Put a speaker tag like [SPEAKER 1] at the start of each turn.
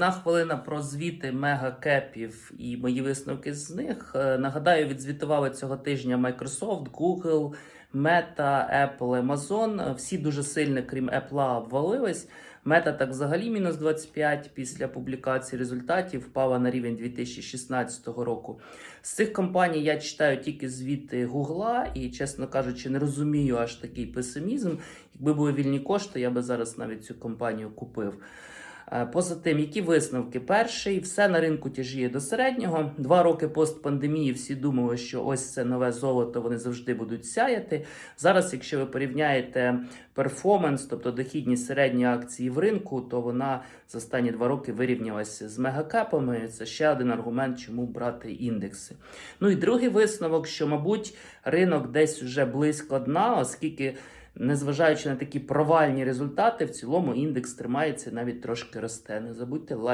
[SPEAKER 1] Одна хвилина про звіти мегакепів і мої висновки з них. Е, Нагадаю, відзвітували цього тижня Microsoft, Google, Meta, Apple, Amazon. Всі дуже сильно, крім Apple, обвалились. Мета так взагалі мінус 25 після публікації результатів впала на рівень 2016 року. З цих компаній я читаю тільки звіти Гугла і, чесно кажучи, не розумію аж такий песимізм. Якби були вільні кошти, я би зараз навіть цю компанію купив. Е, Поза тим, які висновки? Перший, все на ринку тяжіє до середнього. Два роки постпандемії всі думали, що ось це нове золото, вони завжди будуть сяяти. Зараз, якщо ви порівняєте перформанс, тобто дохідність середньої акції в ринку, то вона за останні два роки вирівнялася з мегакепами. Це ще один аргумент, чому брати індекси. Ну і другий висновок, що, мабуть, ринок десь вже близько дна, оскільки. Незважаючи на такі провальні результати, в цілому індекс тримається навіть трошки росте. Не забудьте лайк.